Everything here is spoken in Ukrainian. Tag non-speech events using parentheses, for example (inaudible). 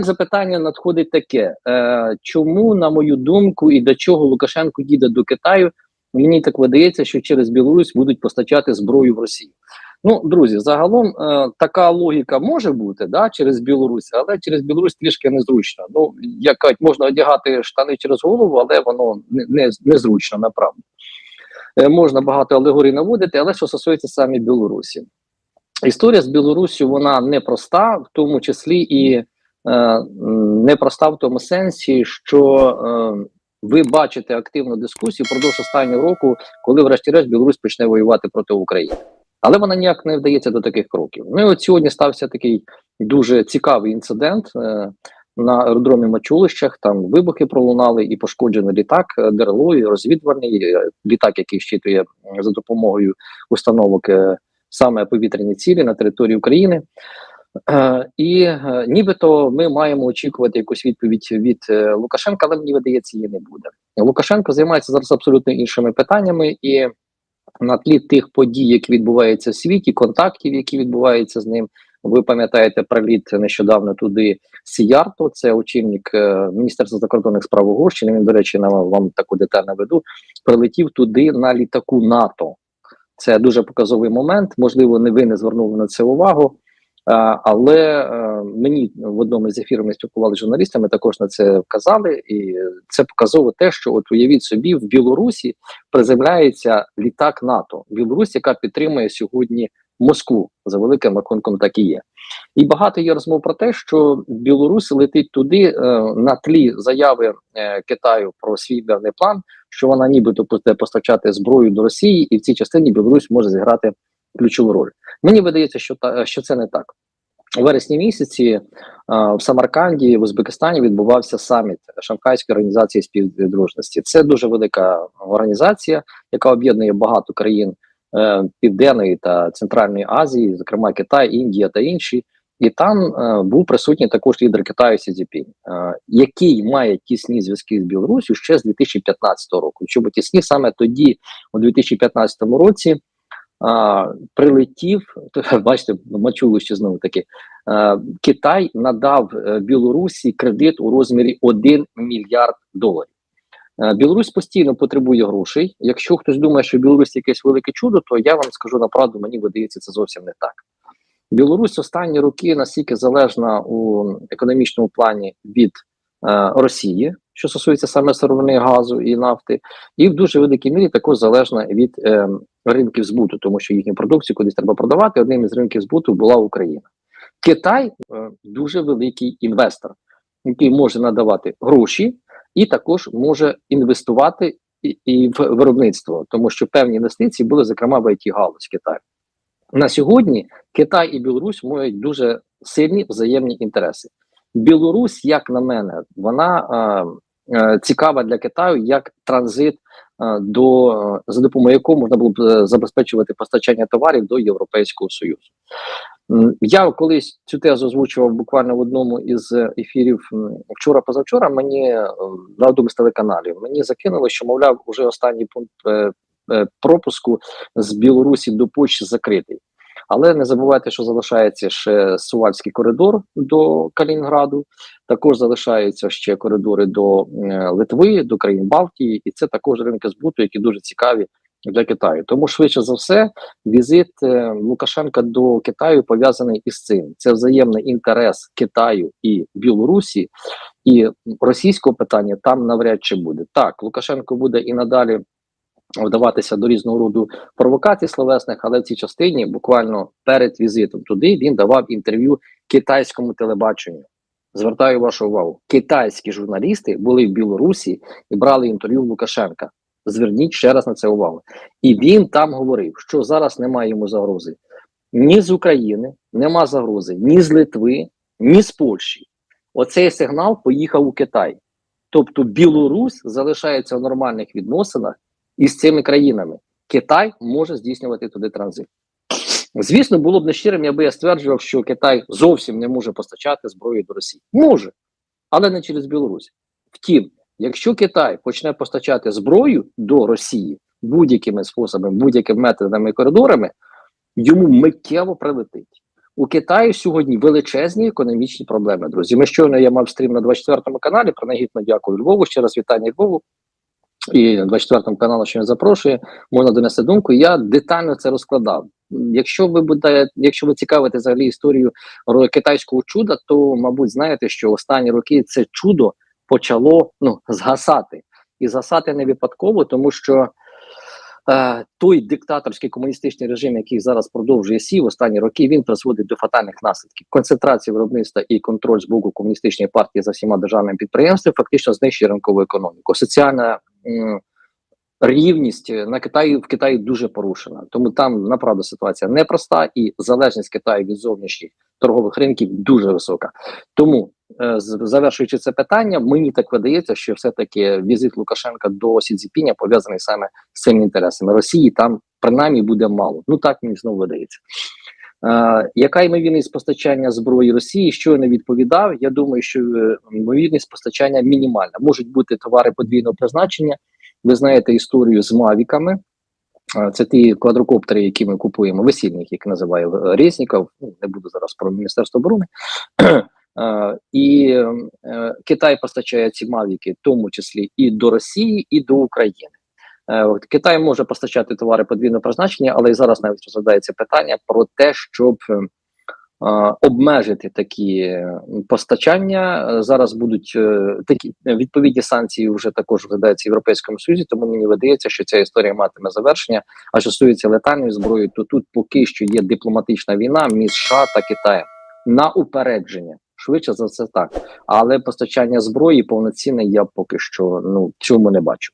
запитання надходить таке: е, чому, на мою думку, і до чого Лукашенко їде до Китаю? Мені так видається, що через Білорусь будуть постачати зброю в Росію. Ну, друзі, загалом е, така логіка може бути да, через Білорусь, але через Білорусь трішки незручно. Ну, як кажуть, можна одягати штани через голову, але воно не, не, незручно, направду. Е, можна багато алегорій наводити, але що стосується саме Білорусі. Історія з Білоруссю вона непроста, в тому числі і непроста в тому сенсі, що е, ви бачите активну дискусію впродовж останнього року, коли, врешті-решт, Білорусь почне воювати проти України. Але вона ніяк не вдається до таких кроків. Ну і от сьогодні стався такий дуже цікавий інцидент е, на аеродромі Мачулищах. Там вибухи пролунали і пошкоджений літак е, ДРЛО, і розвідувальний е, літак, який щитує е, за допомогою установок е, саме повітряні цілі на території України. Е, і е, нібито ми маємо очікувати якусь відповідь від е, Лукашенка, але мені видається, її не буде. Лукашенко займається зараз абсолютно іншими питаннями, і на тлі тих подій, які відбуваються в світі, контактів, які відбуваються з ним. Ви пам'ятаєте приліт нещодавно туди Сіярто, це очільник Міністерства закордонних справ Угорщини. Він, до речі, на вам таку детальну веду. Прилетів туди на літаку НАТО. Це дуже показовий момент. Можливо, не ви не звернули на це увагу. А, але е, мені в одному з ефірів ми спілкувалися журналістами, також на це вказали, і це показово те, що от уявіть собі, в Білорусі приземляється літак НАТО. Білорусь, яка підтримує сьогодні Москву за великим рахунком, так і є. І багато є розмов про те, що Білорусь летить туди е, на тлі заяви е, Китаю про свій певний план, що вона нібито буде постачати зброю до Росії, і в цій частині Білорусь може зіграти ключову роль. Мені видається, що та що це не так. У вересні місяці в Самарканді в Узбекистані відбувався саміт Шанхайської організації співдружності. Це дуже велика організація, яка об'єднує багато країн е, Південної та Центральної Азії, зокрема Китай, Індія та інші. І там е, був присутній також лідер Китаю Сі Цзіпінь, е, який має тісні зв'язки з Білорусі ще з 2015 року. Чому тісні саме тоді, у 2015 році а, прилетів, (laughs) бачите, мачуло ще знову таки. Китай надав е, Білорусі кредит у розмірі 1 мільярд доларів. А, Білорусь постійно потребує грошей. Якщо хтось думає, що Білорусь якесь велике чудо, то я вам скажу на правду, мені видається це зовсім не так. Білорусь останні роки настільки залежна у економічному плані від е, Росії, що стосується саме сировини газу і нафти, і в дуже великій мірі також залежна від е, ринків збуту, тому що їхню продукцію кудись треба продавати. Одним із ринків збуту була Україна. Китай е, дуже великий інвестор, який може надавати гроші, і також може інвестувати і, і в виробництво, тому що певні інвестиції були зокрема в it галузь Китаю. На сьогодні Китай і Білорусь мають дуже сильні взаємні інтереси. Білорусь, як на мене, вона е, е, цікава для Китаю як транзит, е, до за допомогою якого можна було б е, забезпечувати постачання товарів до Європейського Союзу. Я колись цю тезу озвучував буквально в одному із ефірів вчора-позавчора. Мені е, на одному з телеканалів мені закинули, що мовляв, уже останній пункт е, е, пропуску з Білорусі до Польщі закритий. Але не забувайте, що залишається ще Сувальський коридор до Калінінграду. Також залишаються ще коридори до Литви, до країн Балтії, і це також ринки збуту, які дуже цікаві для Китаю. Тому швидше за все, візит е, Лукашенка до Китаю пов'язаний із цим. Це взаємний інтерес Китаю і Білорусі, і російського питання там навряд чи буде. Так, Лукашенко буде і надалі вдаватися до різного роду провокацій словесних, але в цій частині буквально перед візитом туди він давав інтерв'ю китайському телебаченню. Звертаю вашу увагу, китайські журналісти були в Білорусі і брали інтерв'ю Лукашенка. Зверніть ще раз на це увагу. І він там говорив, що зараз немає йому загрози ні з України, нема загрози ні з Литви, ні з Польщі. Оцей сигнал поїхав у Китай. Тобто Білорусь залишається в нормальних відносинах із цими країнами. Китай може здійснювати туди транзит. Звісно, було б нещирим, якби я стверджував, що Китай зовсім не може постачати зброю до Росії. Може, але не через Білорусь. Втім, якщо Китай почне постачати зброю до Росії будь-якими способами, будь-якими методами і коридорами, йому миттєво прилетить. у Китаї сьогодні величезні економічні проблеми. Друзі, ми щойно я мав стрім на 24 каналі. Принагідно дякую Львову. Ще раз вітання Львову. І 24 каналу, що він запрошує, можна донести думку. Я детально це розкладав. Якщо ви буде, якщо ви цікавите взагалі історію китайського чуда, то мабуть знаєте, що останні роки це чудо почало ну згасати, і згасати не випадково, тому що е, той диктаторський комуністичний режим, який зараз продовжує сів останні роки, він призводить до фатальних наслідків. Концентрація виробництва і контроль з боку комуністичної партії за всіма державними підприємствами фактично знищує ринкову економіку. Соціальна рівність на Китаї в Китаї дуже порушена. Тому там направду ситуація непроста і залежність Китаю від зовнішніх торгових ринків дуже висока. Тому е, завершуючи це питання, мені так видається, що все-таки візит Лукашенка до Сі Цзіпіня пов'язаний саме з цими інтересами Росії. Там принаймні буде мало. Ну так мені знову видається. Е, яка ймовірність постачання зброї Росії? Що я не відповідав? Я думаю, що е, ймовірність постачання мінімальна. Можуть бути товари подвійного призначення. Ви знаєте історію з мавіками. Е, Це ті квадрокоптери, які ми купуємо, весільних, як називає Резніков. Ну, не буду зараз про Міністерство оборони. І Китай постачає ці мавіки, в тому числі і до Росії, і до України. Е, от Китай може постачати товари подвійного призначення, але і зараз навіть розглядається питання про те, щоб е, обмежити такі постачання. Зараз будуть е, такі відповідні санкції вже також розглядаються в Європейському Союзі. Тому мені видається, що ця історія матиме завершення. А що стосується летальної зброї, то тут поки що є дипломатична війна між США та Китаєм на упередження. Швидше за все так, але постачання зброї повноцінне я поки що ну цьому не бачу.